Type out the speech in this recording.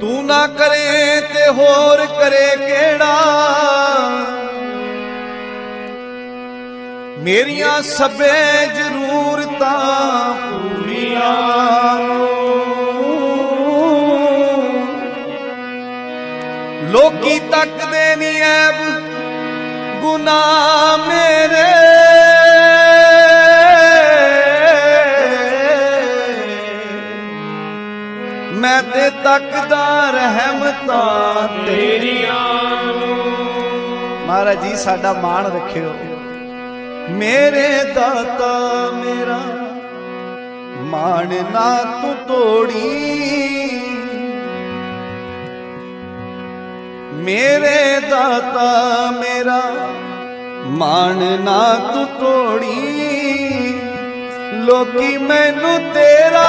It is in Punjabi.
ਤੂੰ ਨਾ ਕਰੇ ਤੇ ਹੋਰ ਕਰੇ ਕਿਹੜਾ? ਮੇਰੀਆਂ ਸਭੇ ਜ਼ਰੂਰਤਾਂ ਪੂਰੀਆਂ ਲੋਕੀ ਤੱਕਦੇ ਨਹੀਂ ਐਬ, ਗੁਨਾਹ ਮੇਰੇ ਮੈਂ ਤੇ ਤੱਕਦਾ ਰਹਿਮਤਾਂ ਤੇਰੀਆਂ ਨੂੰ ਮਹਾਰਾਜ ਜੀ, ਸਾਡਾ ਮਾਣ ਰੱਖਿਓ। ਮੇਰੇ ਦਾਤਾ ਮੇਰਾ, ਮਾਣ ਨਾ ਤੂੰ ਤੋੜੀ। ਮੇਰੇ ਦਾਤਾ ਮੇਰਾ, ਮਾਣ ਨਾ ਤੂੰ ਤੋੜੀ। ਲੋਕੀ ਮੈਨੂੰ ਤੇਰਾ